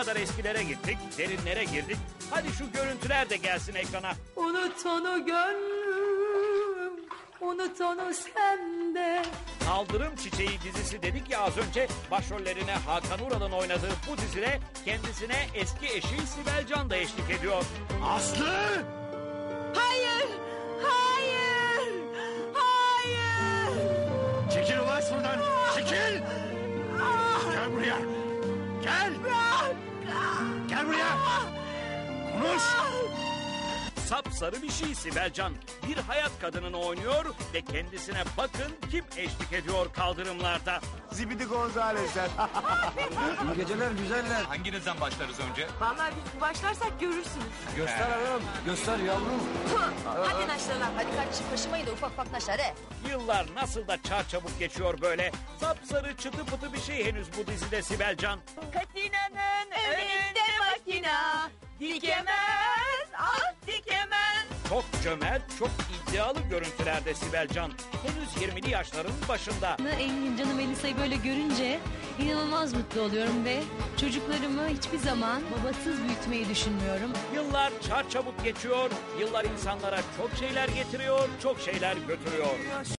kadar eskilere gittik, derinlere girdik. Hadi şu görüntüler de gelsin ekrana. Unut onu gönlüm, unut onu sende. Kaldırım Çiçeği dizisi dedik ya az önce başrollerine Hakan Ural'ın oynadığı bu dizide kendisine eski eşi Sibel Can da eşlik ediyor. Aslı! Konuş! Sapsarı bir şey Sibel Can. Bir hayat kadınını oynuyor ve kendisine bakın kim eşlik ediyor kaldırımlarda. Zibidi Gonzales'ler. İyi geceler güzeller. Hanginizden başlarız önce? Vallahi biz başlarsak görürsünüz. Göster hanım. Göster yavrum. Hadi naşlarlar. Hadi kardeşim kaşımayın da ufak ufak naşar he. Yıllar nasıl da çarçabuk geçiyor böyle. Sapsarı çıtı pıtı bir şey henüz bu dizide Sibel Can. Çok cömert, çok iddialı görüntülerde Sibel Can. Henüz 20'li yaşların başında. Engin canım Melisa'yı böyle görünce inanılmaz mutlu oluyorum ve çocuklarımı hiçbir zaman babasız büyütmeyi düşünmüyorum. Yıllar çarçabuk geçiyor, yıllar insanlara çok şeyler getiriyor, çok şeyler götürüyor.